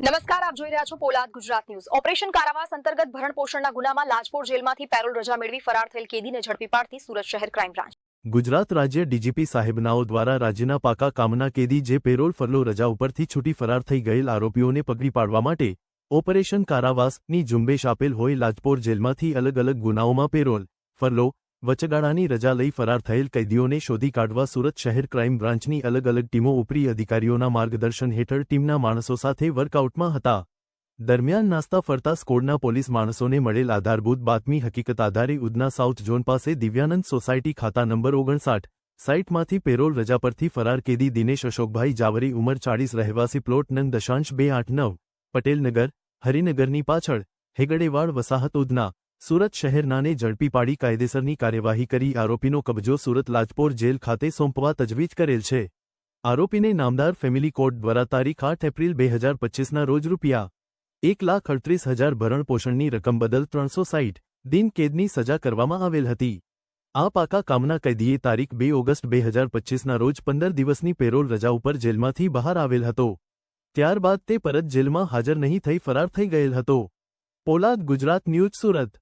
નમસ્કાર, આપ જોઈ રહ્યા છો પોલાદ ગુજરાત ન્યૂઝ. ઓપરેશન કારાવાસ અંતર્ગત ભરણ પોષણના ગુનામાં લાજપોર જેલમાંથી પેરોલ રજા મેળવી ફરાર થયેલ કેદીને ઝડપી પાડતી સુરત શહેર ક્રાઇમ બ્રાન્ચ. ગુજરાત રાજ્ય ડીજીપી સાહેબનાઓ દ્વારા રાજ્યના પાકા કામના કેદી જે પેરોલ ફરલો રજા ઉપરથી છૂટી ફરાર થઈ ગયેલ આરોપીઓને પકડી પાડવા માટે ઓપરેશન કારાવાસની ઝુંબેશ આપેલ હોય, લાજપોર જેલમાંથી અલગ અલગ ગુનાઓમાં પેરોલ, ફરલો વચગાળાની રજા લઈ ફરાર થયેલ કેદીઓને શોધી કાઢવા સુરત શહેર ક્રાઇમ બ્રાન્ચની અલગ અલગ ટીમો ઉપરી અધિકારીઓના માર્ગદર્શન હેઠળ ટીમના માણસો સાથે વર્કઆઉટમાં હતા. દરમિયાન નાસ્તા ફરતા સ્કોડના પોલીસ માણસોને મળેલ આધારભૂત બાતમી હકીકત આધારે ઉદના સાઉથ ઝોન પાસે દિવ્યાનંદ સોસાયટી ખાતા નંબર ઓગણસાઠ, સાઇટમાંથી પેરોલ રજા પરથી ફરાર કેદી દિનેશ અશોકભાઈ જાવરી ઉંમર ચાળીસ, રહેવાસી પ્લોટ નંગ દશાંશ બે આઠ નવ પટેલનગર હરિનગરની પાછળ, હેગડેવાડ વસાહત ઉધના સુરત શહેરનાને ઝડપી પાડી કાયદેસરની કાર્યવાહી કરી આરોપીનો કબજો સુરત લાજપોર જેલ ખાતે સોંપવા તજવીજ કરેલ છે. આરોપીને નામદાર ફેમિલી કોર્ટ દ્વારા તારીખ આઠ એપ્રિલ બે હજાર પચીસના રોજ રૂપિયા એક લાખ અડત્રીસ હજાર ભરણપોષણની રકમ બદલ ત્રણસો સાઈઠ દિન કેદની સજા કરવામાં આવેલ હતી. આ પાકા કામના કેદીએ તારીખ બે ઓગસ્ટ બે હજાર પચીસના રોજ પંદર દિવસની પેરોલ રજા ઉપર જેલમાંથી બહાર આવેલ હતો. ત્યારબાદ તે પરત જેલમાં હાજર નહીં થઈ ફરાર થઈ ગયેલ હતો. પોલાદ ગુજરાત ન્યૂઝ સુરત.